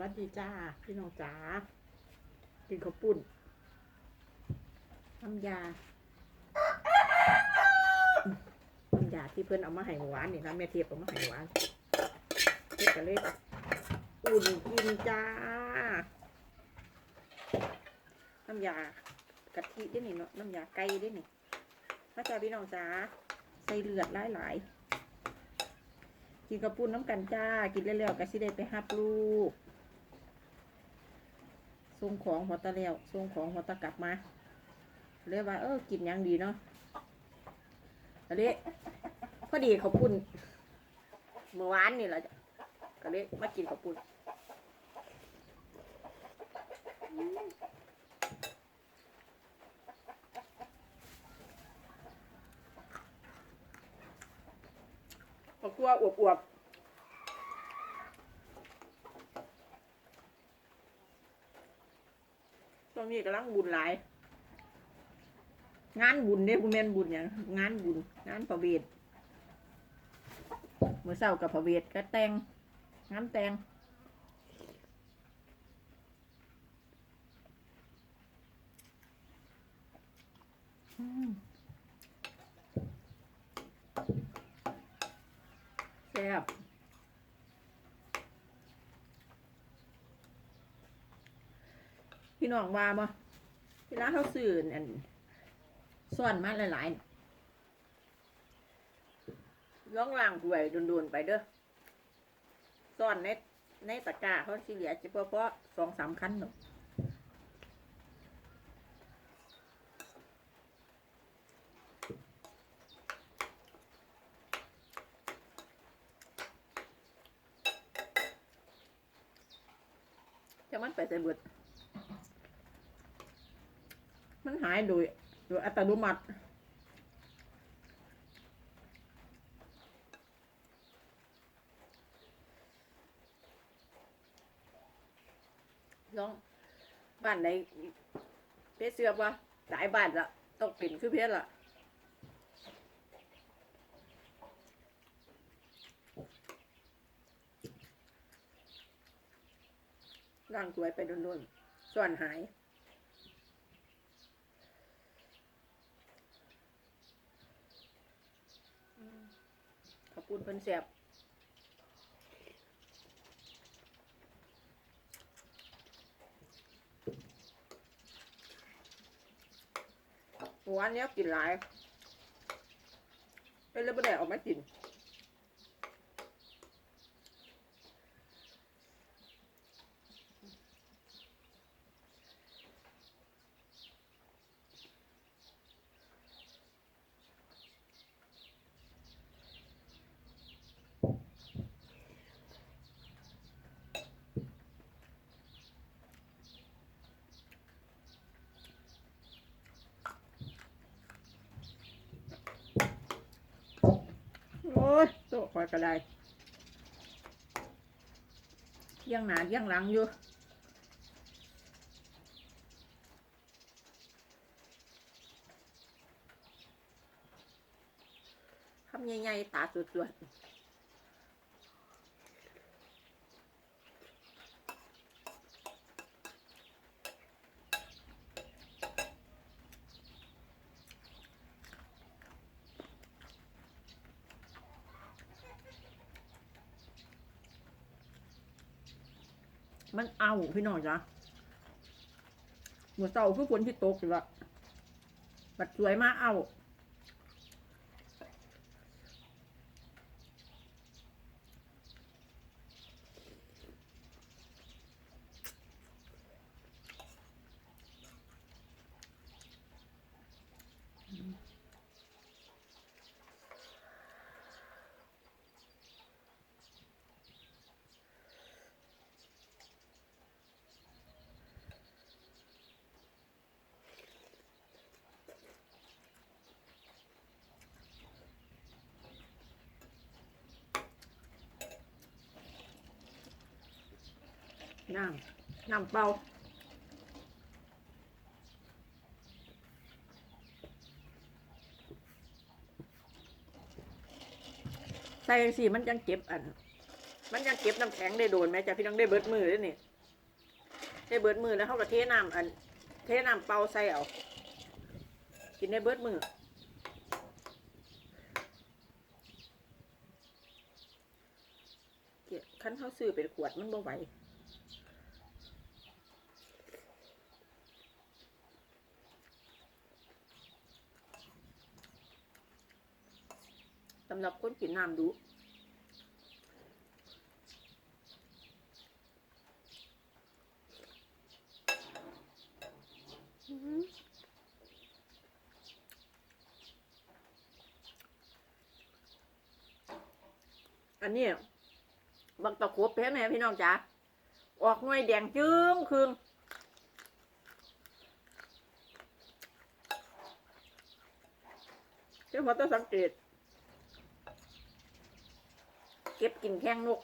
วัสดีจ้า พี่น้องจ๋ากินข้าวปุ้นน้ำยาน้ำยาที่เพื่อนเอามาให้หวานนี่นะแม่เทียบเอามาให้หวานเล็กกับเล็กอุ่นกินจ้าน้ำยากะทิได้นี่เนาะน้ำยาไก่ได้หนี่ถ้าจ้าพี่น้องจ๋าใส่เลือดหลายหลายๆกินกระปุ้นน้ำกันจ้า กินเร็วๆก็สิได้ไปหับลูก ส่งของหัวตะแล้วส่งของหัวตะกลับมาเรียกว่าเออกินยังดีเนาะก็เลยพอดีเขาวปุ้นเมื่อวานนี่แหละจ้ะก็เลยมากินข้าวปุ้นข้าวคั่วอวบๆ ตรงนี้กำลังบุญหลาย งานบุญเด้คุณแม่นบุญอย่างงานบุญ งานประเวทเมื่อเช้ากับประเวทก็แต่งงานแต่งแซ่บพี่ น้องว่าบ่เวลาเขาซื้ออันซ่อนมาหลายๆล่องล่างถ้วยโดนๆไปเด้อซ่อนในในตะกร้าเขาสิเหลือเพาะเพาะสองสามคันเนาะจะมันไปใส่เบิด มันหายโดยโดยอัตโนมัติลองบ้านไหนเพชรเสือบวะหลายบ้านละต้องเป็นคือเพชรละร่างสวยไปโดนๆส่วนหาย คุณเพิ่นแสบหวานเนี้ยกินหลายเป็นเลยบ่ได้ออกมากิน ยโตคอยกระไดเยี่ยงหนาเยี่ยงหลังอยู่คำใหญ่ๆตาสวดๆ มันเอาพี่น้องจ้ะหมูเต่าคือคนที่ตกอยู่ละบัดสวยมากเอา น้ำน้ำเปล่าใส่สีมันจังเก็บอัน มันยังเก็บน้ำแข็งได้โดนไหมจ้ะพี่น้องได้เบิดมือด้วยนี่ได้เบิดมือแล้วเขาก็เทน้ำอัน เทน้ำเปล่าใส่เอากินได้เบิดมือเกี่ยขั้นเขาซื้อเป็นขวดมันบ่ไหวสำหรับคนกินน้ำดูอันนี้บักตะขบแพ้แม่พี่น้องจ๋าออกหน่วยแดงจึ้งคืงเจ้าพอต้องสังเกต เก็บกินแข้งนก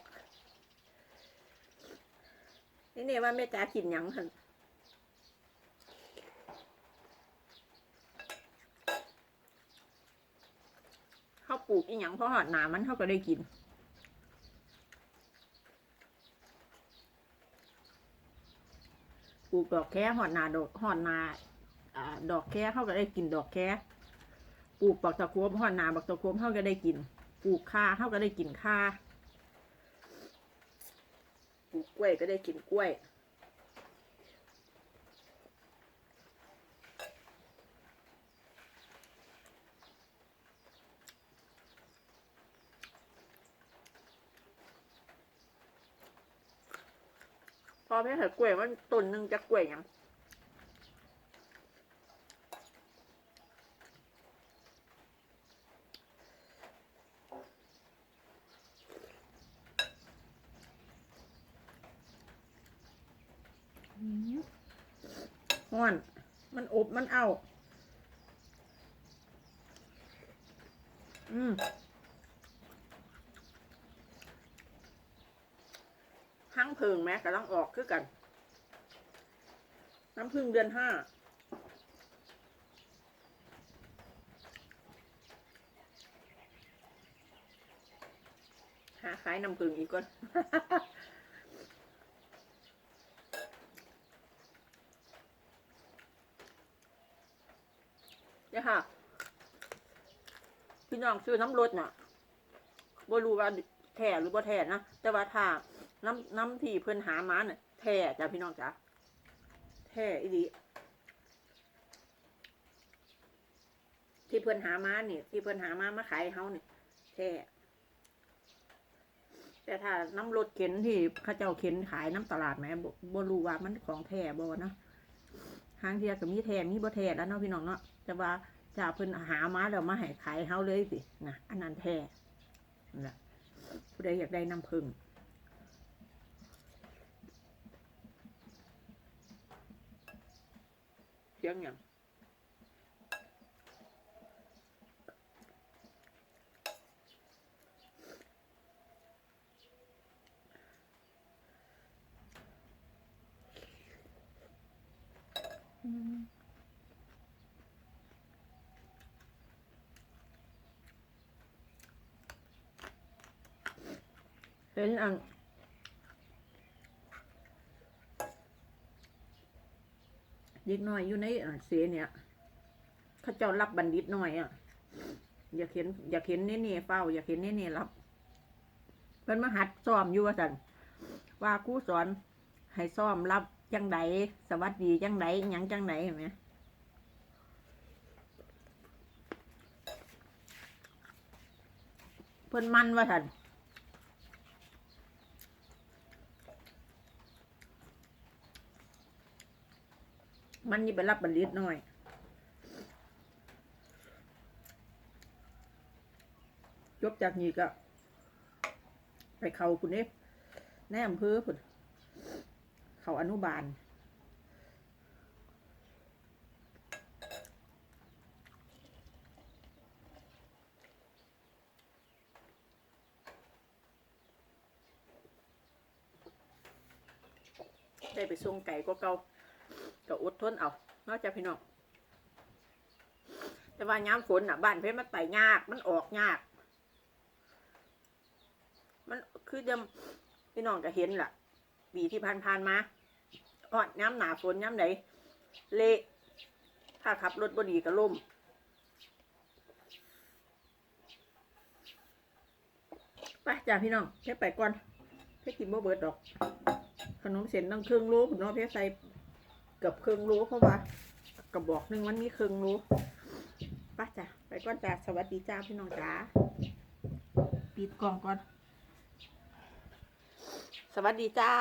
นี่เนี่ยว่าแม่จ๋ากินหยังหันเขาปลูกอีหยังเพราะหอดหนามันเขาก็ได้กินปลูกดอกแค่หอดหนาดอกหอดหนาดอกแค่เขาก็ได้กินดอกแค่ปลูกบักตะโคบหอดหนาบักตะโคบเขาก็ได้กิน ปลูกข่าเขาก็ได้กินข่า ลูกกล้วยก็ได้กินกล้วย พอแม่เห็ดกล้วยมันต้นหนึ่งจะกล้วยยัง ห้อน มันอบมันเอา อืมห้งเพิงแม้กำลังออกคือกัน น้ำพึ่งเดือนห้าหาขายน้ำพึ่งอีกก่อน เนี่ยค่ะ พี่น้องซื้อน้ำรถน่ะบ่รู้ว่าแท้หรือบ่แท้นะ แต่ว่าถ้าน้ำน้ำที่เพื่อนหามาเนี่ยแท้จ้ะพี่น้องจ้ะแท้อีดีที่เพื่อนหามาเนี่ยที่เพื่อนหามามาขายเฮาเนี่ยแท้แต่ถ้าน้ำรถเข็นที่ข้าเจ้าเข็นขายน้ำตลาดแหม่บ่รู้ว่ามันของแท้บ่นาะทางเทียก็มีแท้มีบ่แท้แล้วเนาะพี่น้องเนาะ แต่ว่าจะเพิ่นหามาแล้วมาให้ขายเฮาเลยสินะอันนั้นแท้นั่นแหละผู้ใดอยากได้น้ำผึ้งเสียงอย่างอืม เห็นอันเด็กน้อยอยู่ในอ่าเสเนี่ยเขาเจ้ารับบัณฑิตน้อยอะ อยากเห็นอยากเห็นเน่เน่เฝ้า อยากเห็นเน่เน่รับเพิ่นมาหัดซ้อมอยู่ว่าสันว่าครูสอนให้ซ้อมรับจังไดสวัสดีจังไดหยังจังไดเห็นไหมเพิ่นมันว่าสัน มันนี่ไปรับบัณฑิตน้อย จบจากนี้ก็ ไปเขาคุณเอฟในอำเภอพุ่นเขาอนุบาลได้ไปส่งไก่ก็เก่า ก็อดทนเอานอกจากพี่น้องแต่ว่าย้ำฝนอะบ้านเพชรมันไต่ยากมันออกยาก มันคือเดิมพี่น้องก็เห็นล่ะปีที่ผ่านๆมาอ่อนย้ำหนาฝนย้ำไหนเละถ้าขับรถบดีก็ล่มไปจ้าพี่น้องเพชรไปก่อนเพชรกินบ่เบิดดอก ขนมเส้นต้องครึ่องรู้ผมเนาะเพชรใส่ เกือบครื่องรู้เพราะว่ากระบอกหนึ่งมันมีเครื่องรู้ป้าจ้ะไปก่อนจ้ะสวัสดีจ้าพี่น้องจ้าปิดกล่องก่อน สวัสดีจ้า